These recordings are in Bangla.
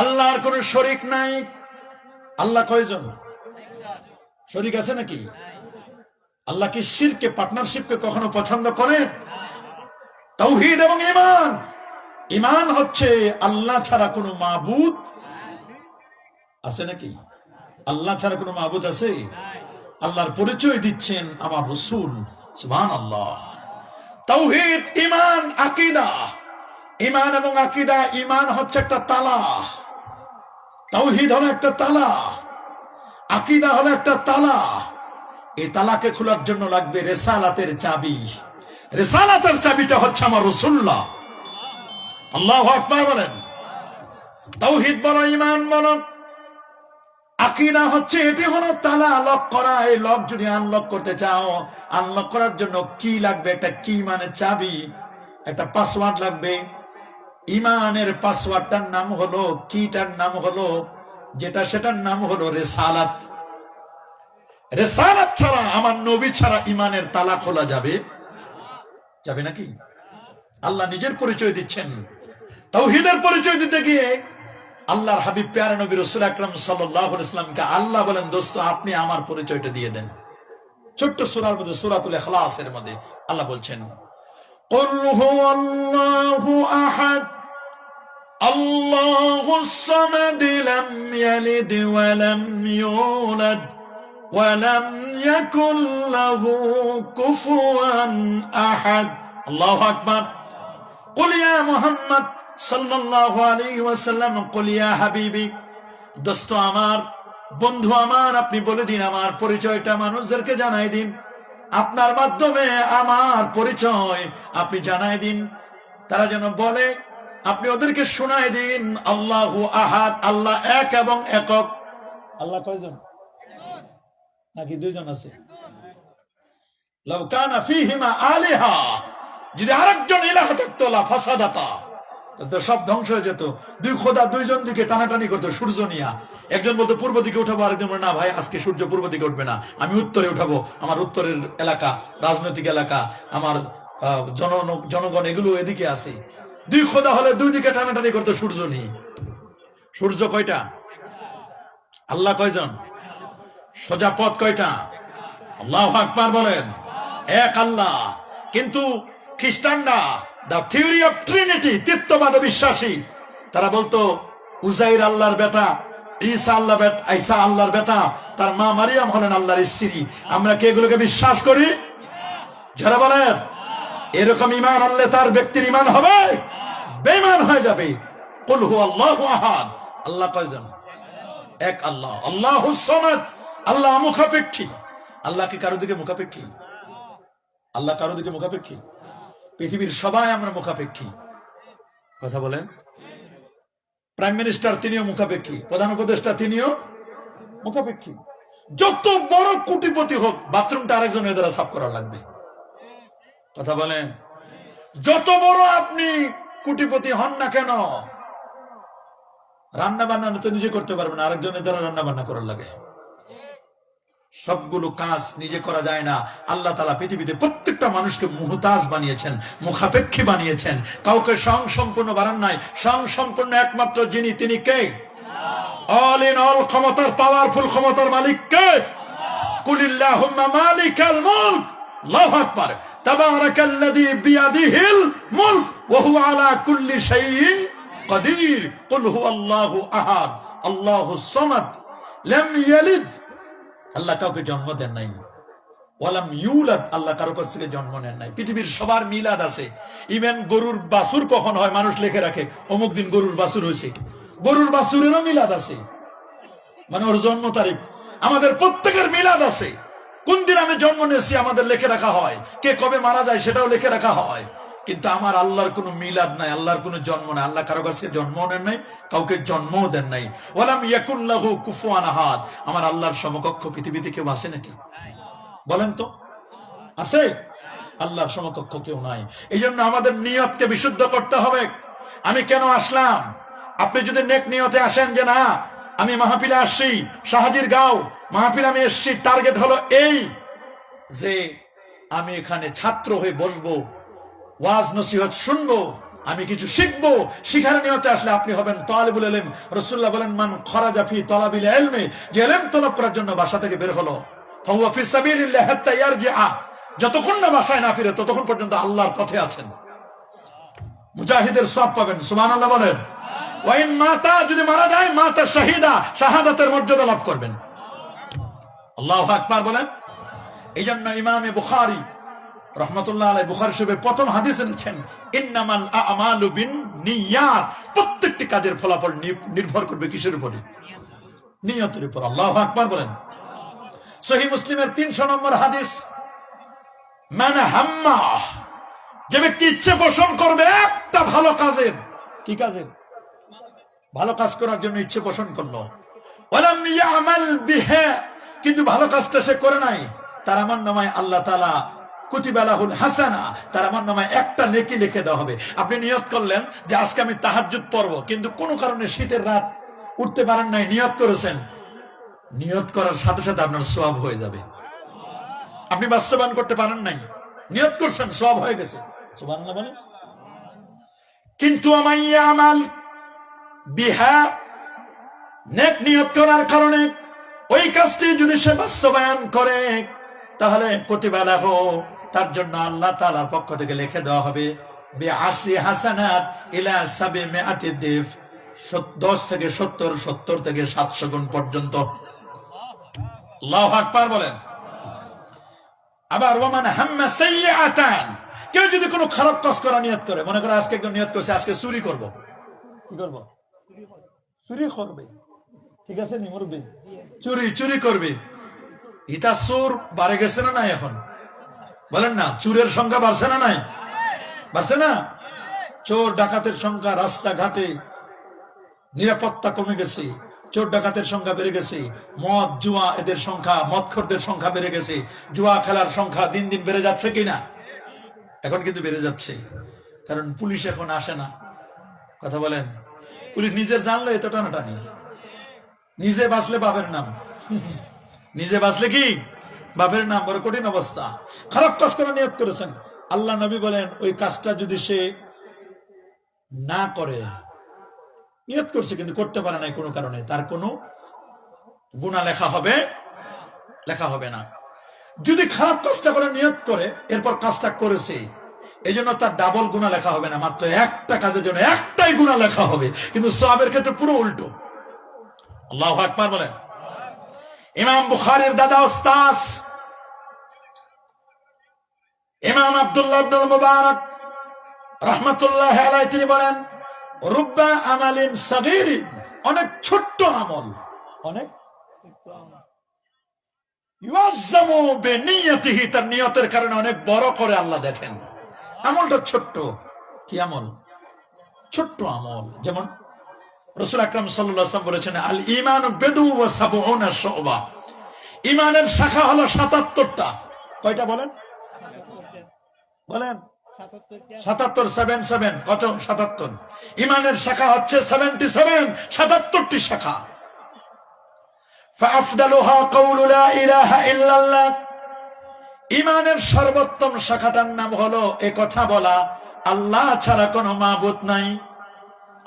আল্লাহর কোনো শরীক নাই। আল্লাহ কয়জন? শরীক আছে নাকি? আল্লাহ কি শিরকে, পার্টনারশিপকে কখনো পছন্দ করে তৌহিদ এবং ইমান ইমান হচ্ছে আল্লাহ ছাড়া কোনো মাবুদ আছে নাকি? আল্লাহ ছাড়া কোনো মাবুদ আছে? আল্লাহর পরিচয় দিচ্ছেন আমার রসুল সুবহান আল্লাহ তৌহিদ ইমান আকিদা। ইমান এবং আকিদা, ইমান হচ্ছে একটা তালা। তৌহিদ হলো একটা তালা। আকিদা হলো একটা তালা। এই তালাকে খোলার জন্য লাগবে রেসালাতের চাবি। রেসালাতের চাবিটা হচ্ছে আমার রসুল্লাহ আল্লাহ আকবার বলেন। তৌহিদ বলো, ইমান বলো। আকিদা হচ্ছে, এটি হলো তালা লক করা। এই লক যদি আনলক করতে চাও আনলক করার জন্য কি লাগবে? একটা কি মানে চাবি? একটা পাসওয়ার্ড লাগবে। ইমানের পাসওয়ার্ডটার নাম হলো, কিটার নাম হলো, যেটা সেটার নাম হলো রেসালাত। রেসালাত ছাড়া আমার নবী ছাড়া ইমানের তালা খোলা যাবে? যাবে নাকি? আল্লাহ নিজের পরিচয় দিচ্ছেন। তাওহীদের পরিচয় দিতে গিয়ে আল্লাহর হাবিব, প্যারা নবী রসুল আকরাম সাল্লাহ ইসলামকে আল্লাহ বলেন, দোস্ত, আপনি আমার পরিচয়টা দিয়ে দেন। ছোট্ট সুরার মধ্যে, সুরাতুল এখলাসের মধ্যে আল্লাহ বলছেন قل هو الله أحد الله الصمد لم يلد ولم يولد ولم يكن له كفوا أحد الله أكبر قل يا محمد صلى الله عليه وسلم قل يا حبيبي দোস্ত আমার বন্ধু আমার আপনি বলে দিন আমার পরিচয়টা মানুষদেরকে জানাই দিন আপনার মাধ্যমে আমার পরিচয় আপনি জানাই দিন। তারা যেন বলে, আপনি ওদেরকে শোনাই দিন, আল্লাহ আহাদ, আল্লাহ এক এবং একক। আল্লাহ কয়জন? নাকি দুইজন আছে? যদি আরেকজন ইলাহ থাকতো, লা সব ধ্বংস হয়ে যেত। দুই খোদা দুইজন দিকে টানাটানি করতো, সূর্য নিয়া। একজন বলতো, পূর্ব দিকে উঠাবো আরেকজন না ভাই, আজকে সূর্য পূর্ব দিকে উঠবে না। আমি উত্তরে উঠাবো। আমার উত্তরের এলাকা, রাজনৈতিক এলাকা, আমার জন, জনগণ এগুলো এদিকে আছে। দুই খোদা হলে দুই দিকে টানাটানি করতো সূর্য নিয়ে। সূর্য কয়টা? আল্লাহ কয়জন? সোজা পথ কয়টা? আল্লাহ আকবার বলেন। এক আল্লাহ। কিন্তু খ্রিস্টানরা দ্য থিওরি অফ ট্রিনিটি তৃত্ববাদ বিশ্বাসী তারা বলতো, উজাইর আল্লাহর বেটা, ঈসা আল্লাহ ঈসা আল্লাহর বেটা, তার মা মারিয়াম হলেন আল্লাহর স্ত্রী। আমরা কি এগুলোকে বিশ্বাস করি? যারা বলেন, এরকম ইমান আনলে তার ব্যক্তির ইমান হবে? বেমান হয়ে যাবে। আল্লাহু আহাদ। আল্লাহ কয়জন? এক আল্লাহ। আল্লাহ সমাদ। আল্লাহ মুখাপেক্ষী। আল্লাহ কি কারও দিকে মুখাপেক্ষী? আল্লাহ কারও দিকে মুখাপেক্ষী? পৃথিবীর সবাই আমরা মুখাপেক্ষী। কথা বলেন। প্রাইম মিনিস্টার তিনিও মুখাপেক্ষী, প্রধান উপদেষ্টা তিনিও মুখাপেক্ষী। যত বড় কোটিপতি হোক, বাথরুমটা আরেকজনের দ্বারা সাফ করা লাগবে। কথা বলেন। যত বড় আপনি কোটিপতি হন না কেন রান্না বান্না তো নিজে করতে পারবেন আরেকজনের দ্বারা রান্না বান্না করার লাগে। সবগুলো কাজ নিজে করা যায় না। আল্লাহ তালা পৃথিবীতে প্রত্যেকটা মানুষকে মুহতাজ বানিয়েছেন, মুখাপেক্ষী বানিয়েছেন। কাউকে সং সম্পূর্ণ বানান নাই। সং সম্পূর্ণ একমাত্র যিনি, তিনি কে? অল ইন অল ক্ষমতার পাওয়ারফুল ক্ষমতার মালিক কে? কুলিল্লাহুম্মা মালিকাল মুলক। আল্লাহু আকবার। তাবারাকাল্লাযী বিয়াদিহিল মুলক। ওয়া আলা কুল্লি শাইইন কাদির। কুল হুয়াল্লাহু আহাদ। আল্লাহুস সামাদ। লাম ইয়ালিদ। আল্লাহ কাউকে জন্ম দেন নাই। ওয়ালাম ইউলাদ, আল্লাহ কারও কাছ থেকে জন্ম নেন নাই। পৃথিবীর সবার মিলাদ আছে। ইভেন গরুর বাসুর কখন হয় মানুষ লিখে রাখে, অমুক দিন গরুর বাসুর হয়েছে। গরুর বাসুরেরও মিলাদ আছে। মানে ওর জন্ম তারিখ। আমাদের প্রত্যেকের মিলাদ আছে। কোন দিন আমি জন্ম নিয়েছি আমাদের লিখে রাখা হয়। কে কবে মারা যায় সেটাও লেখে রাখা হয়। কিন্তু আমার আল্লাহর কোনো মিলাদ নাই, আল্লাহর কোনো জন্ম নাই। আল্লাহ কারও কাছে জন্ম নেন নাই, কাউকে জন্মও দেন নাই। ওয়ালাম ইয়াকুল্লাহু কুফুয়ান আহাদ। আমার আল্লাহর সমকক্ষ পৃথিবীতে কেউ আছে নাকি? বলেন তো। আছে? আল্লাহর সমকক্ষ কেউ নাই। এই জন্য আমাদের নিয়তকে বিশুদ্ধ করতে হবে। আমি কেন আসলাম? আপনি যদি নেক নিয়তে আসেন যে না, আমি মাহফিলে আসছি শাহাজির গাঁও, মাহফিলে আমি এসছি, টার্গেট হলো এই যে আমি এখানে ছাত্র হয়ে বসবো ওয়াজ নসিহত শুনব, আমি কিছু শিখব। শিখার নিয়তে আসলে আপনি হবেন তালিবুল এলেম। রসুল্লাহ বলেন, মান খরাজা ফি তলাবিল এলমে যে এলেম তলব করার জন্য বাসা থেকে বের হলো। যতক্ষণ না বাসায় না ফিরে, ততক্ষণ পর্যন্ত আল্লাহর পথে আছেন। মুজাহিদের সব পাবেন, সুবহানাল্লাহ বলেন। ওয়াইন মাতা, যদি মারা যায়, মাতা শাহিদা, শাহাদাতের মর্যাদা লাভ করবেন। আল্লাহ আকবার বলেন। এই জন্য ইমামে বুখারি রহমতুল্লাহ আলাই বুখারি প্রথম হাদিস এনেছেন ইন্নামাল নিয়াত। প্রত্যেকটি কাজের ফলাফল নির্ভর করবে কিসের উপরে নিয়তের উপর। আল্লাহ বলেন। সহি মুসলিমের তিনশো নম্বর হাদিস মানে হাম্মা। যে ব্যক্তি ইচ্ছে পোষণ করবে একটা ভালো কাজের। কি কাজের? ভালো কাজ করার জন্য ইচ্ছে পোষণ করল। কিন্তু ভালো কাজটা সে করে নাই। তার আমার নামায় আল্লাহ তাআলা কুতিবালাহুল আমার শীতের রাত উঠতে পারেন নাই, নিয়ত করেছেন। নিয়ত করার সাথে সাথে আপনার সওয়াব হয়ে যাবে। আপনি বাস্তবায়ন করতে পারেন নাই। নিয়ত করছেন সব হয়ে গেছে। কিন্তু আমাল বিহা নেক নিয়ত করার কারণে ওই কাজটি যদি সে বাস্তবায়ন করে, তাহলে প্রতিবেলা হো তার জন্য আল্লাহ তাআলার পক্ষ থেকে লিখে দেওয়া হবে কেউ যদি কোনো খারাপ কাজ করা নিয়ত করে, মনে করে আজকে একদম নিয়ত করছে, আজকে চুরি করব। কি করব? চুরি করবে। ঠিক আছে নি চুরি চুরি করবে। ইটা চোর বাড়ে গেছে না নাই এখন? বলেন না, চুরের সংখ্যা বাড়ছে না নাই? বাড়ছে না? চোর ডাকাতের সংখ্যা রাস্তাঘাটে নিরাপত্তা কমে গেছে, চোর ডাকাতের সংখ্যা বেড়ে গেছে, মদ, জুয়া এদের সংখ্যা, মদখরদের সংখ্যা বেড়ে গেছে, জুয়া খেলার সংখ্যা দিন দিন বেড়ে যাচ্ছে কিনা এখন কিন্তু বেড়ে যাচ্ছে, কারণ পুলিশ এখন আসে না। কথা বলেন, পুলিশ নিজের জানলে এত টানাটানি, নিজে বাঁচলে বাপের নাম, নিজে বাঁচলে কি? বাপের নাম বড় কঠিন অবস্থা। খারাপ কাজ করা নিয়ত করেছেন। আল্লাহ নবী বলেন, ওই কাজটা যদি সে না করে, নিয়ত করছে কিন্তু করতে পারে নাই কোনো কারণে, তার কোনো গুণা লেখা হবে লেখা হবে না। যদি খারাপ কাজটা করে, নিয়ত করে, এরপর কাজটা করেছে এই জন্য তার ডাবল গুণা লেখা হবে না, মাত্র একটা কাজের জন্য একটাই গুণা লেখা হবে, কিন্তু সবের ক্ষেত্রে পুরো উল্টো। আল্লাহ আকবার বলেন। ইমাম বুখারের দাদা ওস্তাস ইমাম আব্দুল্লাহ আব্দুল মুবারক রহমতুল্লাহ তিনি বলেন, রুব্বা আমালিন অনেক ছোট্ট আমল, অনেক তার নিয়তের কারণে অনেক বড় করে আল্লাহ দেখেন। আমলটা ছোট্ট। কি আমল? ছোট্ট আমল। যেমন রসুল আকরাম সাল্লাম বলেছেন আল ইমান বেদু ও সাবুনা ইমানের শাখা হলো সাতাত্তরটা। কয়টা বলেন? বলেন। সাতাত্তর সেভেন সেভেন কত? সাতাত্তর। ইমানের শাখা হচ্ছে সেভেন্টি সেভেন সাতাত্তরটি শাখা। ইমানের সর্বোত্তম শাখাটার নাম হলো এ কথা বলা আল্লাহ ছাড়া কোনো মাহবুত নাই।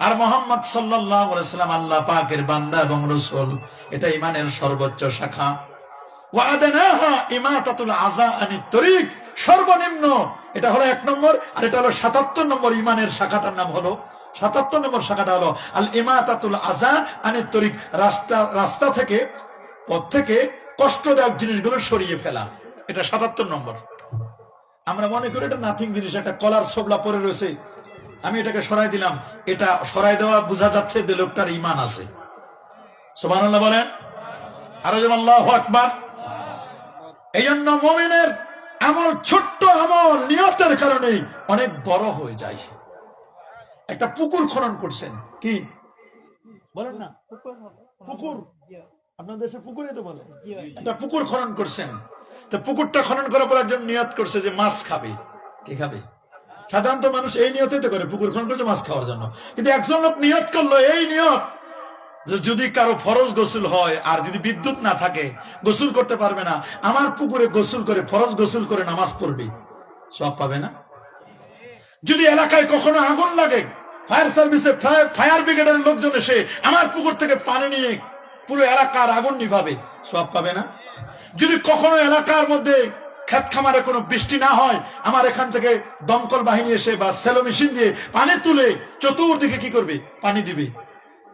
আর মোহাম্মদ সাল্লাম আল্লাহ পাকের বান্দা এবং রসুল এটা ইমানের সর্বোচ্চ শাখা। ওয়াদানাহা ইমাতাতুল আযা তরিক সর্বনিম্ন এটা হলো এক নম্বর, আর এটা হলো সাতাত্তর নম্বর ইমানের শাখাটার নাম হলো, সাতাত্তর নম্বর শাখাটা হলো আল ইমাতাতুল আযা আনিত তরিক, রাস্তা রাস্তা থেকে, পথ থেকে কষ্টদায়ক জিনিসগুলো সরিয়ে ফেলা। এটা সাতাত্তর নম্বর। আমরা মনে করি এটা নাথিং জিনিস, একটা কলার সবলা পরে রয়েছে। আমি এটাকে সরাই দিলাম, এটা সরাই দেওয়া বোঝা যাচ্ছে যে লোকটার ইমান আছে। সুবহানাল্লাহ বলেন। আরও যেমন আল্লাহু আকবার। এই জন্য মোমেনের আমল, ছোট্ট আমল নিয়তের কারণে অনেক বড় হয়ে যায় একটা পুকুর খনন করছেন, কি? বলেন না। পুকুর? দেশে পুকুরে তো বলে। একটা পুকুর খনন করছেন। তো পুকুরটা খনন করার পর একজন নিয়ত করছে যে মাছ খাবে। কি খাবে? সাধারণত মানুষ এই নিয়তেই তো করে, পুকুর খনন করছে, মাছ খাওয়ার জন্য। কিন্তু একজন লোক নিয়ত করল, এই নিয়ত যদি কারও ফরজ গোসল হয় আর যদি বিদ্যুৎ না থাকে, গোসল করতে পারবে না, আমার পুকুরে গোসল করে, ফরজ গোসল করে নামাজ পড়বে, সব পাবে না? যদি এলাকায় কখনো আগুন লাগে, ফায়ার সার্ভিসে ফায়ার ব্রিগেডের লোকজন এসে আমার পুকুর থেকে পানি নিয়ে পুরো এলাকার আগুন নিভাবে, সব পাবে না? যদি কখনো এলাকার মধ্যে ক্ষেত খামারে কোনো বৃষ্টি না হয়, আমার এখান থেকে দমকল বাহিনী এসে বা সেলো মেশিন দিয়ে পানি তুলে চতুর্দিকে কি করবে? পানি দিবে।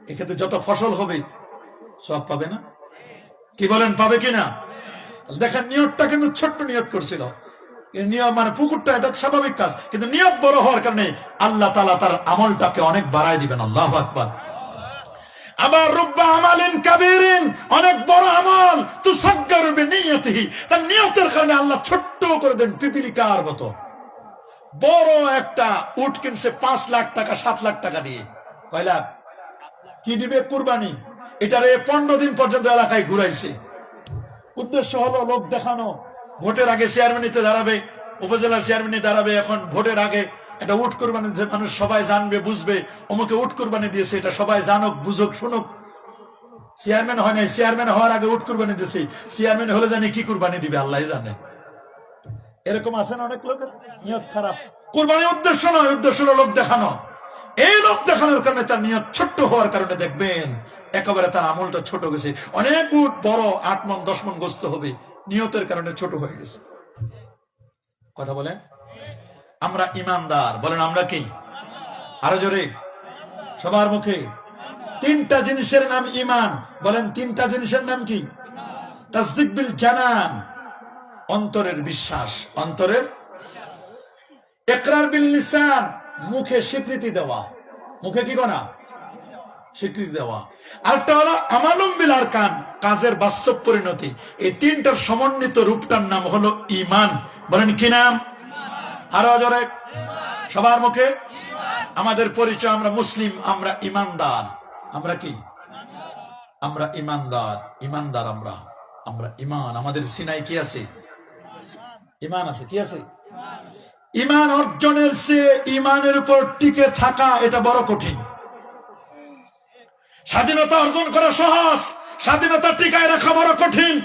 এক্ষেত্রে যত ফসল হবে, সব পাবে না? কি বলেন, পাবে কিনা? দেখেন নিয়তটা কিন্তু ছোট্ট নিয়ত করছিল। নিয়ম মানে পুকুরটা, এটা স্বাভাবিক কাজ। কিন্তু নিয়ত বড় হওয়ার কারণে আল্লাহ তালা তার আমলটাকে অনেক বাড়ায় দিবেন, আল্লাহ আকবার। আবার রুব্বা আমালিন কাবিরিন, অনেক বড় আমল তু সজ্ঞারূপে নিয়তিহি তার নিয়তের কারণে আল্লাহ ছোট্ট করে দেন পিপিলিকার মতো। বড় একটা উট কিনছে পাঁচ লাখ টাকা, সাত লাখ টাকা দিয়ে। কয় লাখ? কি দিবে কুরবানি? এটারে পনেরো দিন পর্যন্ত এলাকায় ঘুরাইছে। উদ্দেশ্য হলো লোক দেখানো। ভোটের আগে চেয়ারম্যানিতে দাঁড়াবে, উপজেলার চেয়ারম্যানে দাঁড়াবে, এখন ভোটের আগে এটা উট কোরবানি যে মানুষ সবাই জানবে, বুঝবে, অমুকে উট কোরবানি দিয়েছে, এটা সবাই জানুক, বুঝুক, শুনুক। চেয়ারম্যান হয় নাই চেয়ারম্যান হওয়ার আগে উট কোরবানি দিয়েছে চেয়ারম্যান হলে জানি কি কোরবানি দিবে আল্লাহ জানে। এরকম আছে না অনেক লোকের? নিয়ত খারাপ। কোরবানি উদ্দেশ্য নয়, উদ্দেশ্য হলো লোক দেখানো। এই লোক দেখানোর কারণে তার নিয়ত ছোট্ট হওয়ার কারণে দেখবেন, একেবারে তার আমলটা ছোট গেছে। অনেক উট বড়, আট মন, দশ মন গ্রস্ত হবে। নিয়তের কারণে ছোট হয়ে গেছে। কথা বলেন? আমরা ইমানদার। বলেন, আমরা কি? আরও জোরে। সবার মুখে। তিনটা জিনিসের নাম ইমান। বলেন, তিনটা জিনিসের নাম কি? তাসদিক বিল জানান। অন্তরের বিশ্বাস। অন্তরের? একরার বিল লিসান মুখে স্বীকৃতি দেওয়া। মুখে কি করা স্বীকৃতি দেওয়া। আরেকটা হলো আমালুম বিল আরকান কাজের বাস্তব পরিণতি। এই তিনটার সমন্বিত রূপটার নাম হলো ইমান বলেন কি নাম? আরও জোরে সবার মুখে? আমাদের পরিচয়, আমরা মুসলিম, আমরা ইমানদার আমরা কি? আমরা ইমানদার ইমানদার আমরা। আমরা ইমান আমাদের সিনাই কি আছে? ইমান আছে। কি আছে? ইমান অর্জনের চেয়ে ইমানের উপর টিকে থাকা, এটা বড় কঠিন। স্বাধীনতা অর্জন করা সহজ, স্বাধীনতা টিকায় রাখা বড় কঠিন।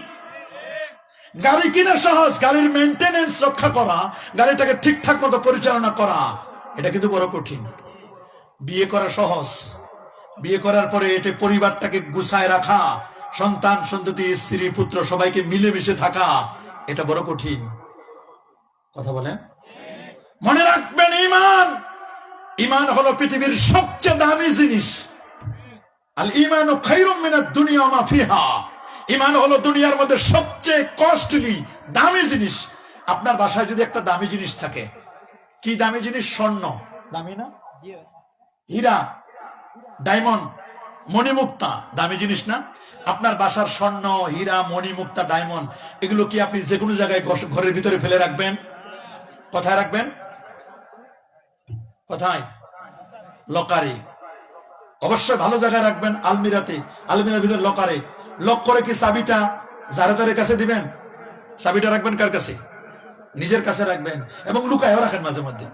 গাড়ি কিনা সহজ, গাড়ির মেনটেনেন্স রক্ষা করা, গাড়িটাকে ঠিকঠাক মতো পরিচালনা করা, এটা কিন্তু বড় কঠিন। বিয়ে করা সহজ। বিয়ে করার পরে এটা পরিবারটাকে গুছায় রাখা, সন্তান, সন্ততি, স্ত্রী, পুত্র সবাইকে মিলেমিশে থাকা, এটা বড় কঠিন। কথা বলেন। মনে রাখবেন ইমান ইমান হলো পৃথিবীর সবচেয়ে দামি জিনিস। আল ইমান ও খাইরুম মিনাদ দুনিয়া মা ফিহা। ইমান হলো দুনিয়ার মধ্যে সবচেয়ে কস্টলি দামি জিনিস। আপনার বাসায় যদি একটা দামি জিনিস থাকে, কি দামি জিনিস? স্বর্ণ। দামি না? হীরা। ডায়মন্ড। মণিমুক্তা। দামি জিনিস না? আপনার বাসার স্বর্ণ, হীরা, মণিমুক্তা, ডায়মন্ড, এগুলো কি আপনি যে কোনো জায়গায় ঘরের ভিতরে ফেলে রাখবেন? কোথায় রাখবেন? কোথায়? লকারে। অবশ্যই ভালো জায়গায় রাখবেন আলমিরাতে। আলমিরার ভিতরে লকারে। লক করে কি চাবিটা জারেদারের কাছে দিবেন? চাবিটা রাখবেন কার কাছে? নিজের কাছে রাখবেন। এবং লুকায়ও রাখেন মাঝে মধ্যে।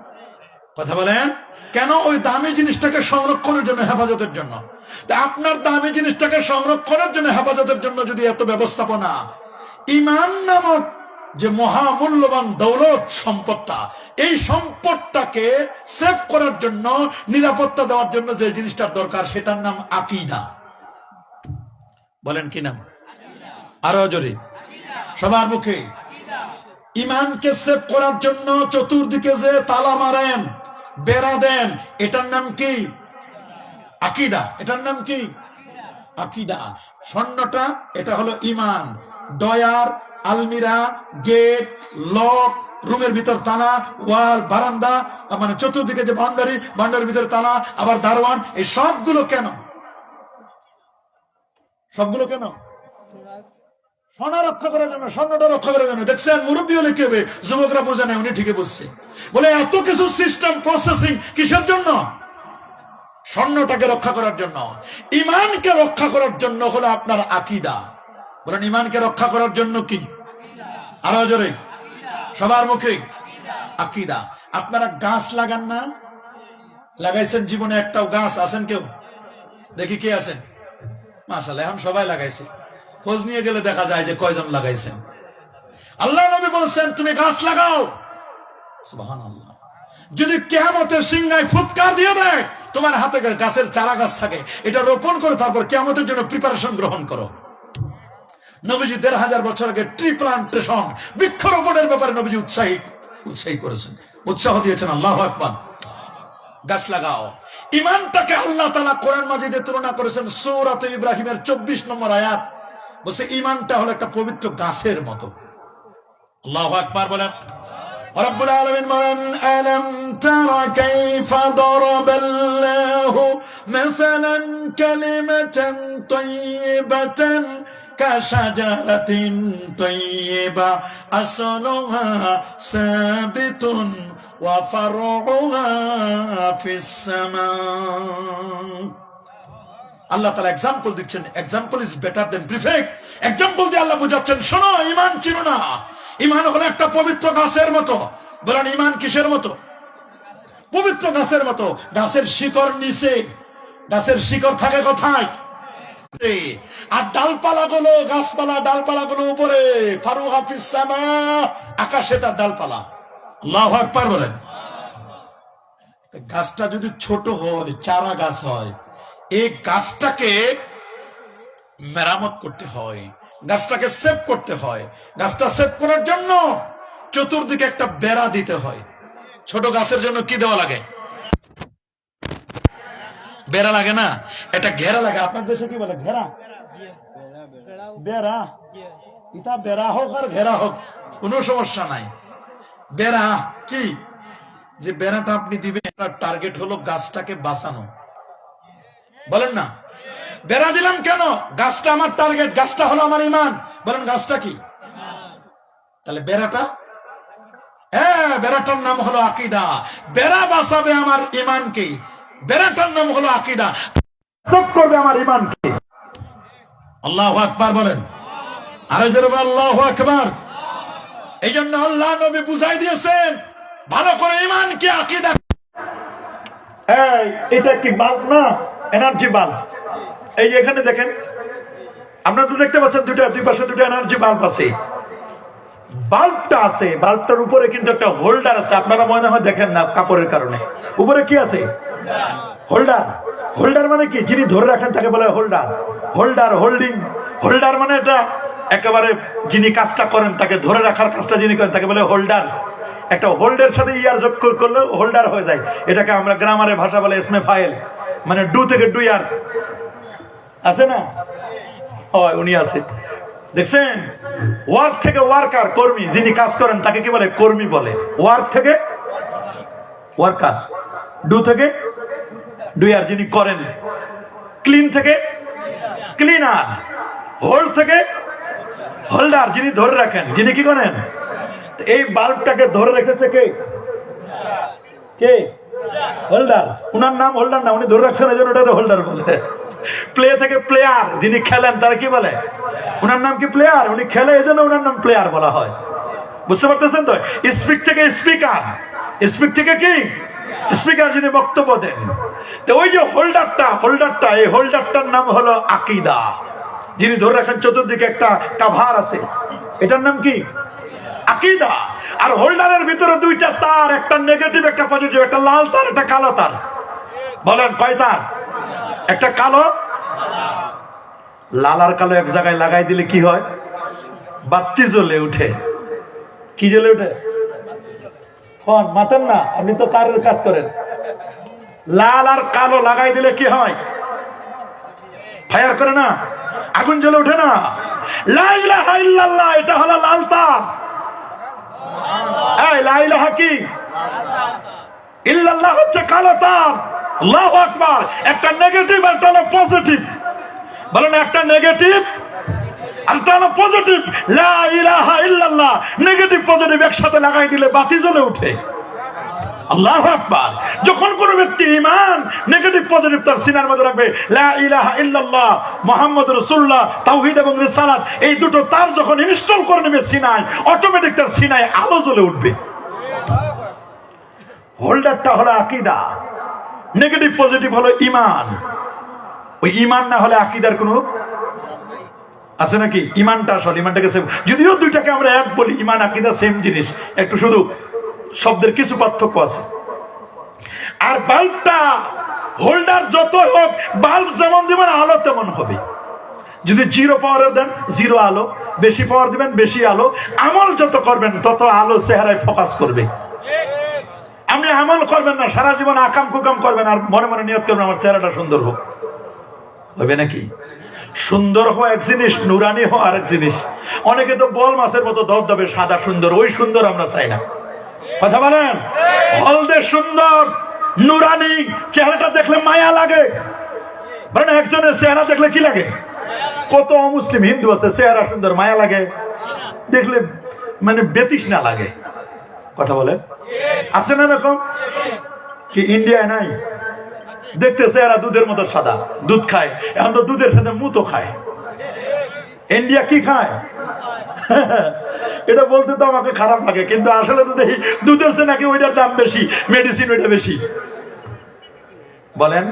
কথা বলেন? কেন ওই দামি জিনিসটাকে সংরক্ষণের জন্য হেফাজতের জন্য? তা আপনার দামি জিনিসটাকে সংরক্ষণের জন্য হেফাজতের জন্য যদি এত ব্যবস্থাপনা। ইমান নামক যে মহামূল্যবান দৌলত সম্পদটা, এই সম্পদটাকে সেভ করার জন্য, নিরাপত্তা দেওয়ার জন্য যে জিনিসটার দরকার, সেটার নাম আকিদা। বলেন কি নাম? আরও জোরে। সবার মুখে। ইমানকে সেভ করার জন্য চতুর্দিকে যে তালা মারেন, বেড়া দেন, এটার নাম কি? আকিদা। এটার নাম কি? আকিদা। স্বর্ণটা, এটা হলো ইমান। দয়ার আলমিরা, গেট, লক, রুমের ভিতর তালা, ওয়াল, বারান্দা মানে চতুর্দিকে যে বান্ডারি বান্ডারির ভিতর তালা, আবার দারোয়ান, এই সবগুলো কেন? সবগুলো কেন? রক্ষা করার জন্য, স্বর্ণটা রক্ষা করার জন্য। দেখছেন হলে হবে? উনি ঠিকই বুঝছে। বলে, এত কিছু সিস্টেম প্রসেসিং কিসের জন্য? স্বর্ণটাকে রক্ষা করার জন্য। ইমানকে রক্ষা করার জন্য হলো আপনার আকিদা। বলেন, ইমানকে রক্ষা করার জন্য কি? আরও জোরে। সবার মুখে। আকিদা। আপনারা গাছ লাগান না। লাগাইছেন জীবনে একটাও গাছ। আছেন কেউ? দেখি কে আছেন? মাসাল এখন সবাই লাগাইছে। খোঁজ নিয়ে গেলে দেখা যায় যে কয়জন লাগাইছেন। আল্লাহ নবী বলছেন, তুমি গাছ লাগাও। যদি কেয়ামতের সিংহায় ফুৎকার দিয়ে দেয়, তোমার হাতে গাছের চারা গাছ থাকে। এটা রোপণ করে, তারপর কেয়ামতের জন্য প্রিপারেশন গ্রহণ করো। নবীজি দেড় হাজার বছর আগে ট্রি প্লান্টেশন বৃক্ষরোপণের ব্যাপারে নবীজি উৎসাহী উৎসাহী করেছেন। উৎসাহ দিয়েছেন, আল্লাহ আকবার। গাছ লাগাও। ইমানটাকে আল্লাহ তালা কোরআন মাজিদে তুলনা করেছেন সৌরাত ইব্রাহিমের চব্বিশ নম্বর আয়াত। বলছে ইমানটা হলো একটা পবিত্র গাছের মতো। আল্লাহ আকবার বলেন তাইয়িবাতান كشجرة طيبة أصلها ثابت وفرعها في السماء আল্লাহ তালা এক্সাম্পল দিচ্ছেন example is better than perfect example দিয়ে আল্লাহ বুঝাচ্ছেন শোনো ইমান চিনো না ইমান হলো একটা পবিত্র গাছের মতো বলেন ইমান কিসের মতো পবিত্র গাছের মতো গাছের শিকড় নিচে গাছের শিকড় থাকে কোথায় আর ডালপালা গুলো, গাছপালা, ডালপালা গুলো উপরে। হাফিজ সামা, আকাশে তার ডালপালা। বলেন। গাছটা যদি ছোট হয়, চারা গাছ হয়, এই গাছটাকে মেরামত করতে হয়, গাছটাকে সেভ করতে হয়। গাছটা সেভ করার জন্য চতুর্দিকে একটা বেড়া দিতে হয়। ছোট গাছের জন্য কি দেওয়া লাগে? বেড়া লাগে না? এটা ঘেরা লাগে। আপনার দেশে কি বলে ঘেরা? বেড়া। ইটা বেড়া হোক আর ঘেরা হোক, কোনো সমস্যা নাই। বেড়া কি? যে বেড়াটা আপনি দিবেন আপনার টার্গেট হলো গাছটাকে বাঁচানো। বলেন না। বেড়া দিলাম কেন? গাছটা আমার টার্গেট গাছটা হলো আমার ইমান। বলেন, গাছটা কি? তাহলে বেড়াটা? হ্যাঁ বেড়াটার নাম হলো আকিদা। বেড়া বাঁচাবে আমার ইমানকে বেড়াটার নাম হলো আকিদা। করবে আমার ইমানকে আল্লাহ আকবার বলেন। আরে জোরে আল্লাহ আকবার। এই জন্য আল্লাহ নবী বুঝাই দিয়েছেন ভালো করে ইমানকে আকিদা? এই এটা কি বাল্ব না এনার্জি বাল্ব এই এখানে দেখেন আপনারা তো দেখতে পাচ্ছেন দুটা দুই পাশে দুটো এনার্জি বাল্ব আছে। বাল্বটা আছে বাল্বটার উপরে কিন্তু একটা হোল্ডার আছে। আপনারা মনে হয় দেখেন না কাপড়ের কারণে। উপরে কি আছে? হোল্ডার হোল্ডার মানে কি? যিনি ধরে রাখেন তাকে বলে হোল্ডার হোল্ডার হোল্ডিং হোল্ডার মানে এটা একেবারে যিনি কাজটা করেন, তাকে ধরে রাখার কাজটা যিনি করেন, তাকে বলে হোল্ডার একটা হোল্ডের সাথে ইয়ার যোগ করলে হোল্ডার হয়ে যায়। এটাকে আমরা গ্রামারে ভাষা বলে এসমে ফাইল মানে ডু থেকে ডু ইয়ার। আছে না? উনি আছে। দেখছেন? ওয়ার্ক থেকে ওয়ার্কার কর্মী। যিনি কাজ করেন, তাকে কি বলে? কর্মী বলে। ওয়ার্ক থেকে ওয়ার্কার ডু থেকে ডুয়ার যিনি করেন ক্লিন থেকে ক্লিনার হোল্ড থেকে হোল্ডার যিনি ধরে রাখেন, যিনি কি করেন? এই বাল্বটাকে ধরে রেখেছে কে? কে? হোল্ডার উনার নাম হোল্ডার না, উনি ধরে রাখছেন, এই জন্য ওটাকে হোল্ডার বলে। প্লে থেকে প্লেয়ার যিনি খেলেন, তারা কি বলে? উনার নাম কি প্লেয়ার উনি খেলে, এই জন্য উনার নাম প্লেয়ার বলা হয়। বুঝতে পারতেছেন তো? স্পিক থেকে স্পিকার স্পিক থেকে কি? স্পিকার যিনি বক্তব্য দেন। তো ওই যে হোল্ডারটা হোল্ডারটা, এই হোল্ডারটার নাম হলো আকিদা। যিনি ধরে রাখেন চতুর্দিকে একটা কাভার আছে। এটার নাম কি? আকিদা। আর হোল্ডারের ভিতরে দুইটা তার, একটা নেগেটিভ একটা পজিটিভ একটা লাল তার, একটা কালো তার। বলেন, কয় তার? একটা কালো। লাল আর কালো এক জায়গায় লাগাই দিলে কি হয়? বাতি জ্বলে উঠে। কি জ্বলে উঠে? মাতেন না, আপনি তো তারের কাজ করেন। লাল আর কালো লাগাই দিলে কি হয়? ফায়ার করে না? আগুন জ্বলে ওঠে না? এটা হলো লাল ইল্লাল্লাহ হচ্ছে কালো আকবার। একটা নেগেটিভ হলো পজিটিভ একটা নেগেটিভ আর পজিটিভ নেগেটিভ পজিটিভ একসাথে লাগাই দিলে বাতি জ্বলে উঠে। আল্লাহ আকবার। যখন কোন ব্যক্তি ইমান নেগেটিভ, পজিটিভ তার সিনার মধ্যে রাখবে ইল্লাল্লাহ এবং রিসালাত, এই দুটো তার যখন ইনস্টল করে নেবে অটোমেটিক তার আলো জ্বলে উঠবে। হোল্ডারটা হলো আকীদা। নেগেটিভ, পজিটিভ হলো ঈমান। ওই ঈমান না হলে আকীদার কোনো আছে নাকি? ইমানটা আসল ইমানটাকে সেম যদিও দুইটাকে আমরা এক বলি ইমান আকিদা সেম জিনিস। একটু শুধু শব্দের কিছু পার্থক্য আছে। আর বাল্বটা হোল্ডার যত হোক বাল্ব যেমন দিবেন, আলো তেমন হবে। যদি জিরো পাওয়ার দেন জিরো আলো। বেশি পাওয়ার দিবেন, বেশি আলো। আমল যত করবেন, তত আলো চেহারায় ফোকাস করবে। আপনি আমল করবেন না, সারা জীবন আকাম কুকাম করবেন, আর মনে মনে নিয়ত করবেন, আমার চেহারাটা সুন্দর হোক। হবে নাকি? সুন্দর হওয়া এক জিনিস, নুরানি হওয়া আরেক জিনিস। অনেকে তো বল মাছের মতো দবদবে সাদা সুন্দর, ওই সুন্দর আমরা চাই না। কথা বলেন? হলদে সুন্দর, নুরানি চেহারাটা দেখলে মায়া লাগে। বলেন, একজনের চেহারা দেখলে কি লাগে? কত অমুসলিম হিন্দু আছে, চেহারা সুন্দর, মায়া লাগে। দেখলে মানে বেতিস না লাগে। কথা বলে আছে না এরকম? কি ইন্ডিয়ায় নাই? দেখতে চেহারা দুধের মতো সাদা, দুধ খায়। এখন তো দুধের সাথে মুতো খায়। ইন্ডিয়া কি খায়? এটা বলতে তো আমাকে খারাপ লাগে, কিন্তু আসলে তো দেখি দুধের চেয়ে নাকি ওইটার দাম বেশি মেডিসিন ওইটা বেশি। বলেন?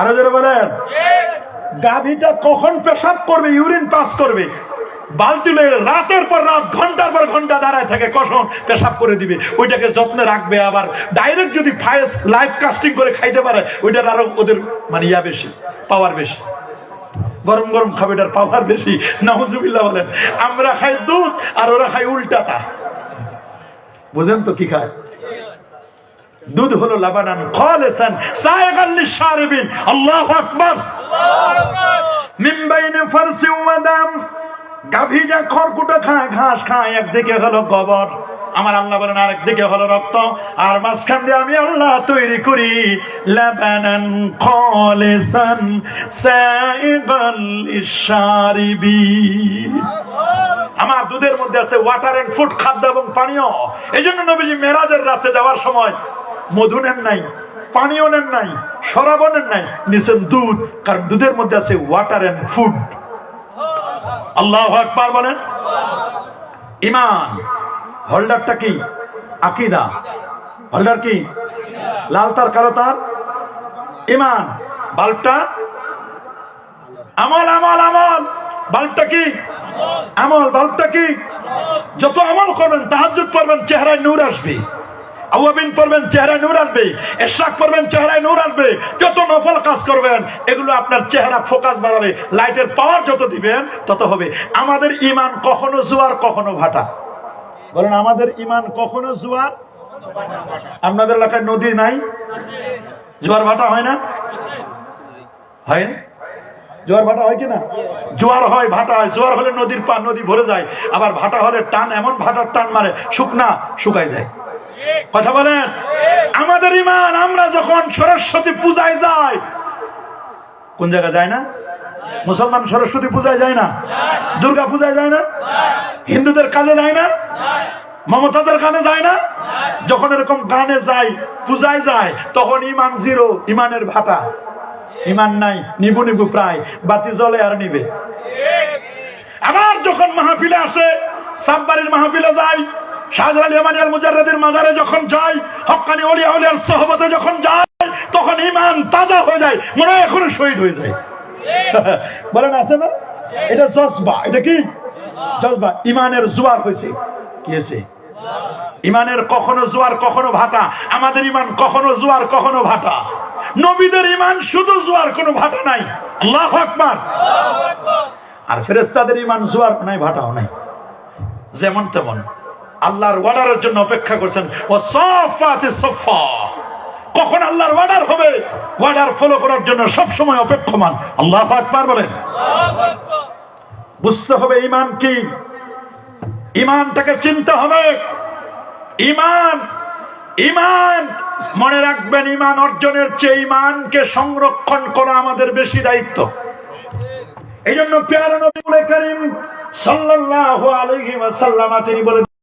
আরও যারা বলেন? গাভীটা কখন পেশাব করবে ইউরিন পাস করবে? বালতি রাতের পর রাত, ঘণ্টার পর ঘণ্টা দাঁড়ায় থাকে, কখন পেশাব করে দিবে? ওইটাকে যত্নে রাখবে আবার ডাইরেক্ট যদি ফায়াস লাইভ কাস্টিং করে খাইতে পারে, ওইটার আরও ওদের মানে ইয়া বেশি পাওয়ার বেশি। গরম গরম খাবে, এটার পাওয়ার বেশি। নাহজুবিল্লাহ বলেন, আমরা খাই দুধ আর ওরা খাই উল্টাটা বুঝেন তো কি খায়? দুধ হলো লাবানান, খালিসান আকবার। ফারসি গাভী যা খড়কুটো খায়, ঘাস খায়, একদিকে হলো গোবর। আমার আল্লাহ বলেন, আরেক দিকে হলো রক্ত, আর মাঝখান দিয়ে আমি আল্লাহ তৈরি করি। লাবানান খালিসান সায়গাল লিশারিবিন আমার দুধের মধ্যে আছে ওয়াটার এন্ড ফুড খাদ্য এবং পানীয়। এই জন্য নবীজি মেরাজের রাতে যাওয়ার সময় মধু নেন নাই, পানীয় নেন নাই, শরাবও নেন নাই, নিছেন দুধ, কারণ দুধের মধ্যে আছে ওয়াটার এন্ড ফুড আল্লাহ আকবার বলেন। ইমান। হোল্ডারটা কি? আকিদা। হোল্ডার কি? লাল তার, কালো তার? ইমান। বাল্বটা? আমল আমল আমল। বাল্বটা কি? আমল। বাল্বটা কি? যত আমল করবেন তাহাজুদ করবেন চেহারায় নূর আসবে। আওয়াবিন পড়বেন, চেহারায় নূর আসবে। এশরাক পড়বেন, চেহারায় নূর আসবে। যত নফল কাজ করবেন, এগুলো আপনার চেহারা ফোকাস বাড়াবে। লাইটের পাওয়ার যত দিবেন, তত হবে। আমাদের ইমান কখনো জোয়ার, কখনো ভাটা। বলেন, আমাদের ইমান কখনো জোয়ার? আপনাদের এলাকায় নদী নাই? জোয়ার ভাটা হয় না? হয়? জোয়ার ভাটা হয় কিনা জোয়ার হয়, ভাটা হয়। জোয়ার হলে নদীর পা নদী ভরে যায়। আবার ভাটা হলে টান, এমন ভাটার টান মারে, শুকনা শুকায় যায়। কথা বলেন? আমাদের ইমান আমরা যখন সরস্বতী পূজায় যাই কোন জায়গায় যায় না? মুসলমান সরস্বতী পূজায় যায় না? দুর্গা পূজায় যায় না? হিন্দুদের কাজে যায় না? মমতাদের গানে যায় না? যখন এরকম গানে যায়, পূজায় যায়, তখন ইমান জিরো, ইমানের ভাটা। ইমান নাই, নিবু নিবু প্রায়, বাতি জ্বলে আর নিবে। আবার যখন মাহফিলে আসে সাববাড়ির মাহফিলে যায়, শাহজালাল ইয়ামানিয়াল মুজাররাদের মাজারে যখন যায়, হক্কানি ওলিয়া ওলিয়ার সহবতে যখন যায় তখন ইমান তাজা হয়ে যায় মনে হয় এখনও শহীদ হয়ে যায়। বলেন আছে না? এটা জজবা এটা কি? জজবা ইমানের জোয়ার হয়েছে। কি হয়েছে? ইমানের কখনো জোয়ার কখনো ভাটা। আমাদের ইমান কখনো জোয়ার কখনো ভাটা। নবীদের ইমান শুধু জোয়ার কোনো ভাটা নাই। আল্লাহ আকবার। আর ফেরেস্তাদের ইমান জোয়ার নাই ভাটাও নাই। যেমন তেমন। আল্লাহর ওয়ার্ডারের জন্য অপেক্ষা করছেন ও সফাতে সফা। কখন আল্লাহর ওয়ার্ডার হবে? ওয়ার্ডার ফলো করার জন্য সব সময় অপেক্ষমান। আল্লাহ আকবার বলেন। বুঝতে হবে ইমান কি? ইমানটাকে চিনতে হবে। ইমান ইমান মনে রাখবেন ইমান অর্জনের চেয়ে ইমানকে সংরক্ষণ করা আমাদের বেশি দায়িত্ব। এই জন্য পেয়ারা নবী করিম সাল্লাল্লাহু আলাইহি ওয়াসাল্লাম তিনি বলে